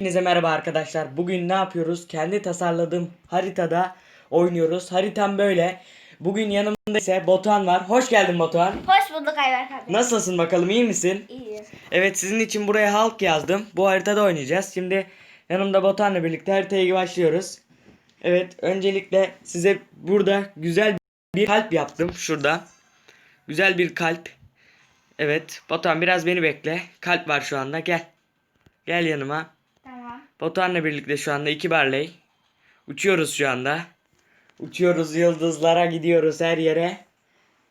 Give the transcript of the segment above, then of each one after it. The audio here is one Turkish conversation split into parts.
Hepinize merhaba arkadaşlar. Bugün ne yapıyoruz? Kendi tasarladığım haritada oynuyoruz. Haritam böyle. Bugün yanımda ise Botan var. Hoş geldin Botan. Hoş bulduk Ayber kardeşim. Nasılsın bakalım iyi misin? İyi. Evet sizin için buraya halk yazdım. Bu haritada oynayacağız. Şimdi yanımda Botan'la birlikte haritaya başlıyoruz. Evet öncelikle size burada güzel bir kalp yaptım. Şurada. Güzel bir kalp. Evet Botan biraz beni bekle. Kalp var şu anda gel. Gel yanıma. Batuhan'la birlikte şu anda iki Barley. Uçuyoruz şu anda. Uçuyoruz yıldızlara gidiyoruz her yere.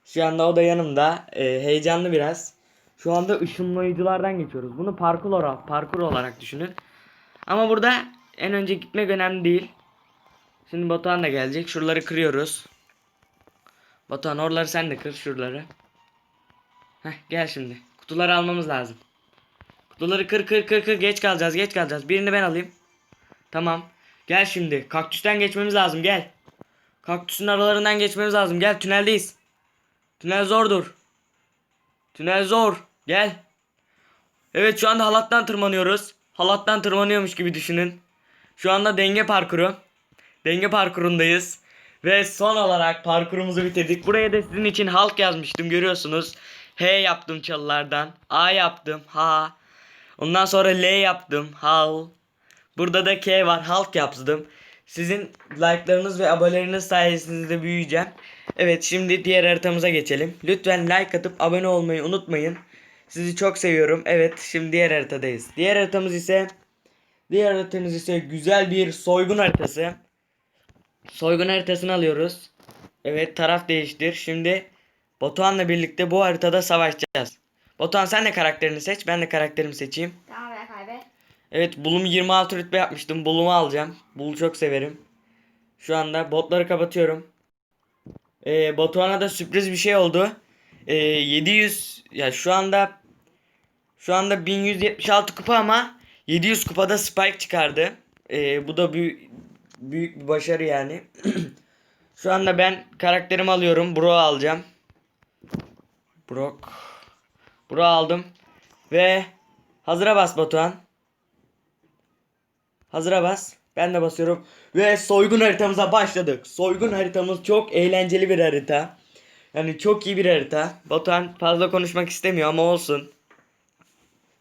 Şu anda o da yanımda. Ee, heyecanlı biraz. Şu anda ışınlayıcılardan geçiyoruz. Bunu parkur olarak, parkur olarak düşünün. Ama burada en önce gitmek önemli değil. Şimdi Batuhan da gelecek. Şuraları kırıyoruz. Batuhan oraları sen de kır şuraları. Heh gel şimdi. Kutuları almamız lazım. Kutuları kır kır kır kır geç kalacağız geç kalacağız. Birini ben alayım. Tamam. Gel şimdi. Kaktüsten geçmemiz lazım gel. Kaktüsün aralarından geçmemiz lazım. Gel tüneldeyiz. Tünel zordur. Tünel zor. Gel. Evet şu anda halattan tırmanıyoruz. Halattan tırmanıyormuş gibi düşünün. Şu anda denge parkuru. Denge parkurundayız. Ve son olarak parkurumuzu bitirdik. Buraya da sizin için halk yazmıştım görüyorsunuz. H yaptım çalılardan. A yaptım. Ha. Ondan sonra L yaptım. Hal. Burada da K var. Halk yaptım. Sizin like'larınız ve aboneleriniz sayesinde büyüyeceğim. Evet şimdi diğer haritamıza geçelim. Lütfen like atıp abone olmayı unutmayın. Sizi çok seviyorum. Evet şimdi diğer haritadayız. Diğer haritamız ise diğer haritamız ise güzel bir soygun haritası. Soygun haritasını alıyoruz. Evet taraf değiştir. Şimdi Batuhan'la birlikte bu haritada savaşacağız. Batuhan sen de karakterini seç. Ben de karakterimi seçeyim. Tamam Ayber Ayber. Evet Bulum'u 26 rütbe yapmıştım. Bulum'u alacağım. Bul'u çok severim. Şu anda botları kapatıyorum. Ee, Batuhan'a da sürpriz bir şey oldu. Ee, 700 ya şu anda şu anda 1176 kupa ama 700 kupada Spike çıkardı. Ee, bu da büyük büyük bir başarı yani. şu anda ben karakterimi alıyorum. Bro alacağım. Brock. Bro aldım. Ve hazıra bas Batuhan. Hazıra bas. Ben de basıyorum. Ve soygun haritamıza başladık. Soygun haritamız çok eğlenceli bir harita. Yani çok iyi bir harita. Batuhan fazla konuşmak istemiyor ama olsun.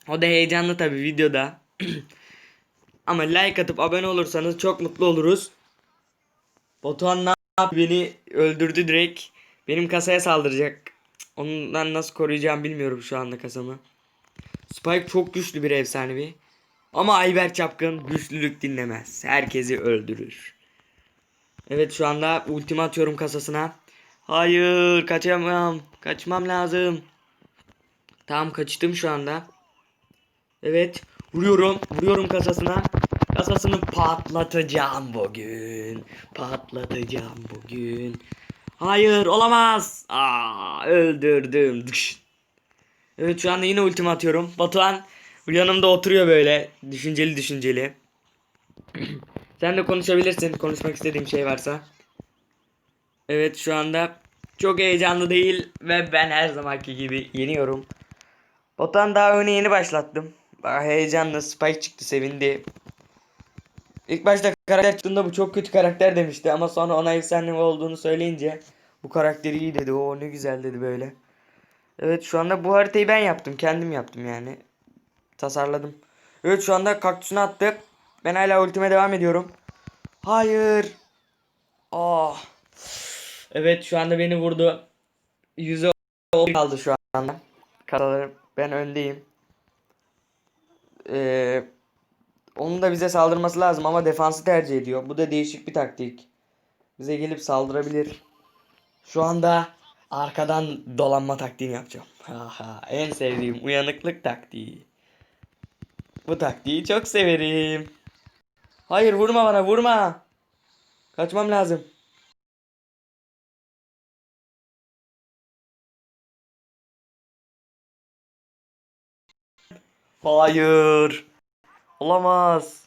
O da heyecanlı tabi videoda. ama like atıp abone olursanız çok mutlu oluruz. Batuhan ne yaptı? Beni öldürdü direkt. Benim kasaya saldıracak. Ondan nasıl koruyacağım bilmiyorum şu anda kasamı. Spike çok güçlü bir efsanevi. Ama Ayber Çapkın güçlülük dinlemez. Herkesi öldürür. Evet şu anda ultimi atıyorum kasasına. Hayır kaçamam. Kaçmam lazım. Tamam kaçtım şu anda. Evet vuruyorum. Vuruyorum kasasına. Kasasını patlatacağım bugün. Patlatacağım bugün. Hayır olamaz. Aa öldürdüm. Dış. Evet şu anda yine ultimi atıyorum. Batuhan yanımda oturuyor böyle. Düşünceli düşünceli. Sen de konuşabilirsin. Konuşmak istediğim şey varsa. Evet şu anda çok heyecanlı değil ve ben her zamanki gibi yeniyorum. Batuhan daha öne yeni başlattım. Bak heyecanlı Spike çıktı sevindi. İlk başta karakter çıktığında bu çok kötü karakter demişti ama sonra ona efsane olduğunu söyleyince bu karakteri iyi dedi. O ne güzel dedi böyle. Evet şu anda bu haritayı ben yaptım. Kendim yaptım yani. Tasarladım. Evet şu anda kaktüsünü attık. Ben hala ultime devam ediyorum. Hayır. Ah. Evet şu anda beni vurdu. Yüze kaldı şu anda. Karalarım ben öndeyim. Ee, onun da bize saldırması lazım ama defansı tercih ediyor. Bu da değişik bir taktik. Bize gelip saldırabilir. Şu anda arkadan dolanma taktiğini yapacağım. Haha, en sevdiğim uyanıklık taktiği. Bu taktiği çok severim. Hayır vurma bana vurma. Kaçmam lazım. Hayır. Olamaz.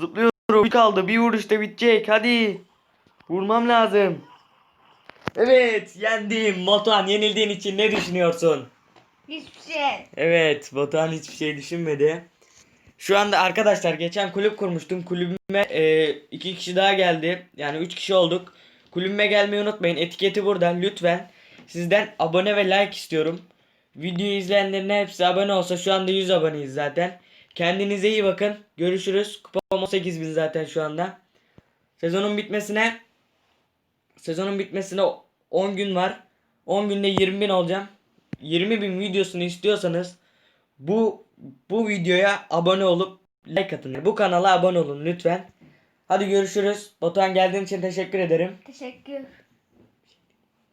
Zıplıyorum. Bir kaldı. Bir vuruşta bitecek. Hadi. Vurmam lazım. Evet yendim. Batuhan yenildiğin için ne düşünüyorsun? Hiçbir şey. Evet Batuhan hiçbir şey düşünmedi. Şu anda arkadaşlar geçen kulüp kurmuştum. Kulübüme e, iki kişi daha geldi. Yani üç kişi olduk. Kulübüme gelmeyi unutmayın. Etiketi burada. Lütfen sizden abone ve like istiyorum. Videoyu izleyenlerin hepsi abone olsa şu anda 100 aboneyiz zaten. Kendinize iyi bakın. Görüşürüz. Kupam 18 bin zaten şu anda. Sezonun bitmesine sezonun bitmesine 10 gün var. 10 günde 20 bin olacağım. 20 bin videosunu istiyorsanız bu bu videoya abone olup like atın. Bu kanala abone olun lütfen. Hadi görüşürüz. Batuhan geldiğin için teşekkür ederim. Teşekkür.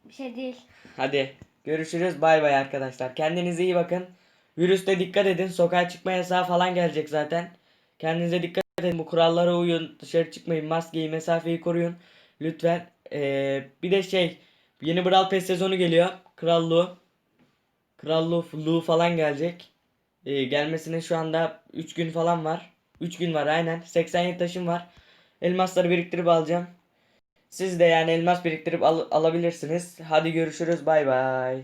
Bir şey değil. Hadi görüşürüz. Bay bay arkadaşlar. Kendinize iyi bakın. Virüste dikkat edin. Sokağa çıkma yasağı falan gelecek zaten. Kendinize dikkat edin. Bu kurallara uyun. Dışarı çıkmayın. Maskeyi, mesafeyi koruyun. Lütfen. Ee, bir de şey. Yeni Brawl Pass sezonu geliyor. Krallığı. Krallığı falan gelecek. Ee, gelmesine şu anda 3 gün falan var. 3 gün var aynen. 87 taşım var. Elmasları biriktirip alacağım. Siz de yani elmas biriktirip al- alabilirsiniz. Hadi görüşürüz. Bay bay.